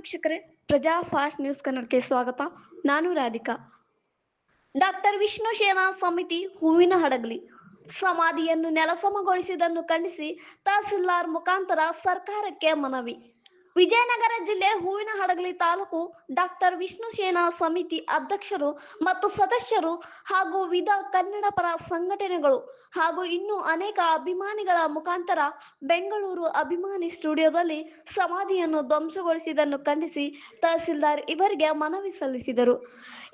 ಪ್ರಜಾ fast news ಕನ್ನಡಕ್ಕೆ ಸ್ವಾಗತ. ನಾನು ರಾಧಿಕಾ. ಡಾಕ್ಟರ್ ವಿಷ್ಣು ಸೇನಾ ಸಮಿತಿ ಹೂವಿನ ಹಡಗಲಿ, ಸಮಾಧಿಯನ್ನು ನೆಲಸಮಗೊಳಿಸಿದ್ದನ್ನು ಖಂಡಿಸಿ ತಹಸೀಲ್ದಾರ್ ಮುಖಾಂತರ ಸರ್ಕಾರಕ್ಕೆ ಮನವಿ. ವಿಜಯನಗರ ಜಿಲ್ಲೆ ಹೂವಿನ ಹಡಗಲಿ ತಾಲೂಕು ಡಾಕ್ಟರ್ ವಿಷ್ಣು ಸೇನಾ ಸಮಿತಿ ಅಧ್ಯಕ್ಷರು ಮತ್ತು ಸದಸ್ಯರು ಹಾಗೂ ವಿಧ ಕನ್ನಡ ಪರ ಸಂಘಟನೆಗಳು ಹಾಗೂ ಇನ್ನೂ ಅನೇಕ ಅಭಿಮಾನಿಗಳ ಮುಖಾಂತರ ಬೆಂಗಳೂರು ಅಭಿಮಾನಿ ಸ್ಟುಡಿಯೋದಲ್ಲಿ ಸಮಾಧಿಯನ್ನು ಧ್ವಂಸಗೊಳಿಸಿದನ್ನು ಖಂಡಿಸಿ ತಹಸೀಲ್ದಾರ್ ಇವರಿಗೆ ಮನವಿ ಸಲ್ಲಿಸಿದರು.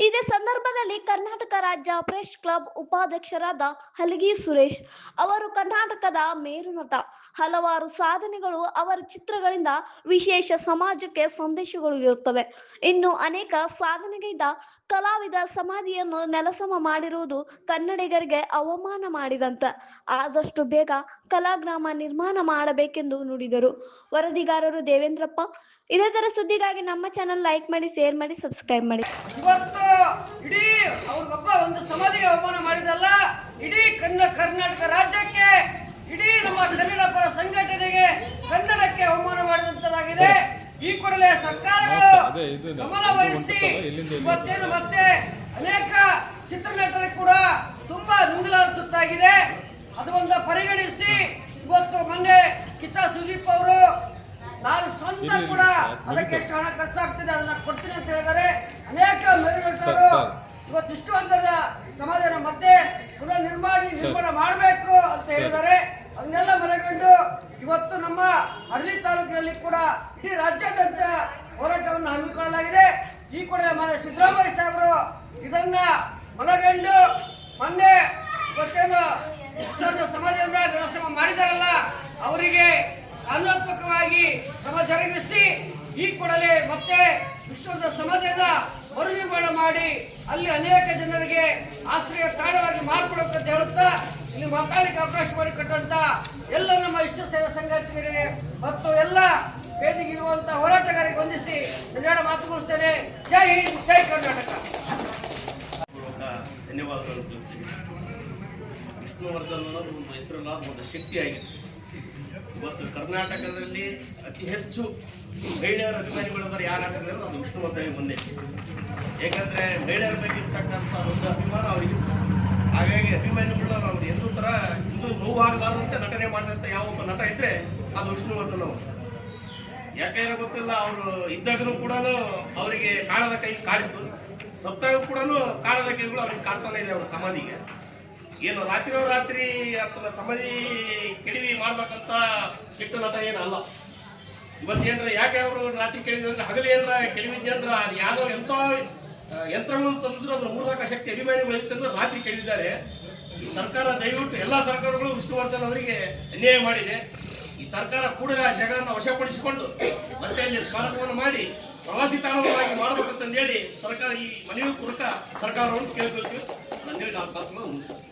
ಇದೇ ಸಂದರ್ಭದಲ್ಲಿ ಕರ್ನಾಟಕ ರಾಜ್ಯ ಪ್ರೆಸ್ ಕ್ಲಬ್ ಉಪಾಧ್ಯಕ್ಷರಾದ ಹಲಗಿ ಸುರೇಶ್, ಅವರು ಕರ್ನಾಟಕದ ಮೇರುನಟ ಹಲವಾರು ಸಾಧನೆಗಳು ಅವರ ಚಿತ್ರಗಳಿಂದ ವಿಶೇಷ ಸಮಾಜಕ್ಕೆ ಸಂದೇಶಗಳು ಇರುತ್ತವೆ. ಇನ್ನು ಅನೇಕ ಸಾಧನೆಗೈದ ಕಲಾವಿದ ಸಮಾಧಿಯನ್ನು ನೆಲಸಮ ಮಾಡಿರುವುದು ಕನ್ನಡಿಗರಿಗೆ ಅವಮಾನ ಮಾಡಿದಂತ. ಆದಷ್ಟು ಬೇಗ ಕಲಾಗ್ರಾಮ ನಿರ್ಮಾಣ ಮಾಡಬೇಕೆಂದು ನುಡಿದರು. ವರದಿಗಾರರು ದೇವೇಂದ್ರಪ್ಪ ಇದೇ ತರ ಸುದ್ದಿಗಾಗಿ ನಮ್ಮ ಚಾನಲ್ ಲೈಕ್ ಮಾಡಿ ಶೇರ್ ಮಾಡಿ ಸಬ್ಸ್ಕ್ರೈಬ್ ಮಾಡಿ. ಇವತ್ತು ಇಡೀ ಅವ್ರಿಗೊಬ್ಬ ಒಂದು ಸಮಾಧಿಗೆ ಅವಮಾನ ಮಾಡಿದಲ್ಲ, ಇಡೀ ಕನ್ನಡ ಕರ್ನಾಟಕ ರಾಜ್ಯಕ್ಕೆ ಇಡೀ ನಮ್ಮ ಕನ್ನಡ ಪರ ಸಂಘಟನೆಗೆ ಕನ್ನಡಕ್ಕೆ ಅವಮಾನ ಮಾಡಿದಂತಲಾಗಿದೆ ಈ ಕೂಡಲೇ ಸರ್ಕಾರಗಳು ಗಮನ ವಹಿಸಿ? ಇವತ್ತೇನು ಮತ್ತೆ ಅನೇಕ ಚಿತ್ರನಟರು ಕೂಡ ತುಂಬಾ ನುಂಗಲಾಗುತ್ತಾಗಿದೆ ಅದೊಂದು ಪರಿಗಣಿಸಿ ಇವತ್ತು ಮೊನ್ನೆ ಕಿತ್ತ ಸುದೀಪ್ ಅವರು ನಾನು ಸ್ವಂತ ಕೂಡ ಅದಕ್ಕೆ. ಎಷ್ಟು ಹಣ ಖರ್ಚಾಗ್ತಿದೆ ಅದನ್ನ ಕೊಡ್ತೀನಿ ಅಂತ ಹೇಳಿದರೆ ಅನೇಕ ಮೇಲ್ನಟರು ಇವತ್ತಿಷ್ಟು ಅಂತ ಸಮಾಜದ ಮತ್ತೆ ಪುನಃ ನಿರ್ಮಾಣ ನಿರ್ಮಾಣ ಮಾಡಬೇಕು ಅಂತ ಹೇಳಿದ್ದಾರೆ ಅದನ್ನೆಲ್ಲ ಮನಗಂಡು ಇವತ್ತು ನಮ್ಮ ಹಳ್ಳಿ ತಾಲೂಕಿನಲ್ಲಿ ಕೂಡ ಇಡೀ ರಾಜ್ಯಾದ್ಯಂತ ಹೋರಾಟವನ್ನು ಹಮ್ಮಿಕೊಳ್ಳಲಾಗಿದೆ. ಈ ಕೂಡ ಮನೆ ಸಿದ್ದರಾಮಯ್ಯ ಸಾಹೇಬರು ಇದನ್ನ ಮನಗಂಡು ಮೊನ್ನೆ ಇವತ್ತೇನು ಸಮಾಜವನ್ನ ನಿರಸನ ಮಾಡಿದಾರಲ್ಲ, ಅವರಿಗೆ ಕಾನೂನಾತ್ಮಕವಾಗಿ ಕ್ರಮ ಜರುಗಿಸಿ ಈ ಕೂಡಲೇ ಮತ್ತೆ ವಿಶ್ವದ ಸಮಾಜದ ಮರು ನಿರ್ಮಾಣ ಮಾಡಿ ಅಲ್ಲಿ ಅನೇಕ ಜನರಿಗೆ ಆಶ್ರಯ ತಾಣವಾಗಿ ಮಾರ್ಪಡುವಂತ ಹೇಳುತ್ತಾ, ಇಲ್ಲಿ ಮಾತಾಡಲಿಕ್ಕೆ ಅವಕಾಶ ಮಾಡಿಕೊಟ್ಟಂತ ಎಲ್ಲ ನಮ್ಮ ಇಷ್ಟ ಸೇವಾ ಸಂಘಟಕರಿಗೆ ಮತ್ತು ಎಲ್ಲ ವೇದಿಕೆ ಇರುವಂತ ಹೋರಾಟಗಾರರಿಗೆ ವಂದಿಸಿ ಕನ್ನಡ ಮಾತು ಮುಗಿಸ್ತೇನೆ. ಜೈ ಹಿಂದ್, ಜೈ ಕರ್ನಾಟಕ. ಧನ್ಯವಾದಗಳು ವಿಷ್ಣುವರ್ಧನ್ ಅನ್ನೋದು ಒಂದು ಹೆಸರಲ್ಲ ಒಂದು ಶಕ್ತಿಯಾಗಿದೆ. ಇವತ್ತು ಕರ್ನಾಟಕದಲ್ಲಿ ಅತಿ ಹೆಚ್ಚು ಮಹಿಳೆಯರ ಅಭಿಮಾನಿಗಳಿದ್ದಾರೆ ಯಾರಾಗಿದ್ರೆ ಅದು ವಿಷ್ಣುವರ್ಧನಿಗೆ ಮುಂದೆ ಏಕೆಂದ್ರೆ ಮಹಿಳೆಯರ ಬಗ್ಗೆ ಇರ್ತಕ್ಕಂಥ ಒಂದು ಅಭಿಮಾನ ಅವರಿಗೆ. ಹಾಗಾಗಿ ಅಭಿಮಾನಿಗಳು ಅವ್ರು ಎಂದೂ ತರ ಇಂದು ನೋವಾಗಬಾರದಂತೆ ನಟನೆ ಮಾಡಿದಂಥ ಯಾವ ಒಬ್ಬ ನಟ ಇದ್ರೆ ಅದು ವಿಷ್ಣುವರ್ಧನ್ ಅವರು. ಯಾಕಂದ್ರೆ ಗೊತ್ತಿಲ್ಲ, ಅವರು ಇದ್ದಾಗಲೂ ಕೂಡ ಅವರಿಗೆ ಕಾಣದ ಕೈ ಕಾಡಿತ್ತು. ಸತ್ತಾಗ ಕೂಡ ಕಾಣದ ಕೈಗಳು ಅವ್ರಿಗೆ ಕಾಡ್ತಾನೆ ಇದೆ ಅವ್ರ ಸಮಾಧಿಗೆ. ಏನು ರಾತ್ರಿ ರಾತ್ರಿ ಅಥವಾ ಸಮಾಧಿ ಕೆಡವಿ ಮಾಡ್ಬೇಕಂತ ಕೆಟ್ಟ ನಟ ಏನಲ್ಲ ಇವತ್ತೇನ್ರ, ಯಾಕೆ ಅವರು ರಾತ್ರಿ ಕೆಡವಿದ್ರೆ ಹಗಲು ಏನ್ರ ಕೆಡವಿದ್ಯಂದ್ರ ಅದು ಯಾವ್ದೋ ಎಂತ ಯಂತ್ರವನ್ನು ತಂದ್ರು ಅದ್ರ ಮೂರ್ದಾಕ ಶಕ್ತಿ ಅಭಿಮಾನಿಗಳು ಅಂದ್ರೆ ರಾತ್ರಿ ಕೆಡವಿದ್ದಾರೆ. ಸರ್ಕಾರ ದಯವಿಟ್ಟು ಎಲ್ಲಾ ಸರ್ಕಾರಗಳು ವಿಷ್ಣುವರ್ಧನ್ ಅವರಿಗೆ ಅನ್ಯಾಯ ಮಾಡಿದೆ. ಈ ಸರ್ಕಾರ ಕೂಡಲೇ ಆ ಜಾಗವನ್ನು ವಶಪಡಿಸಿಕೊಂಡು ಮತ್ತೆ ಅಲ್ಲಿ ಸ್ಮಾರಕವನ್ನು ಮಾಡಿ ಪ್ರವಾಸಿ ತಾಣವನ್ನಾಗಿ ಮಾಡಬೇಕಂತಂದೇಳಿ ಸರ್ಕಾರ ಈ ಮನವಿ ಪೂರ್ವಕ ಸರ್ಕಾರವನ್ನು ಕೇಳ್ಕೊಳ್ತೀವಿ. ನನ್ನ ನಾನು ಮಾತುಗಳನ್ನು ಮುಗಿಸ್ತೇನೆ.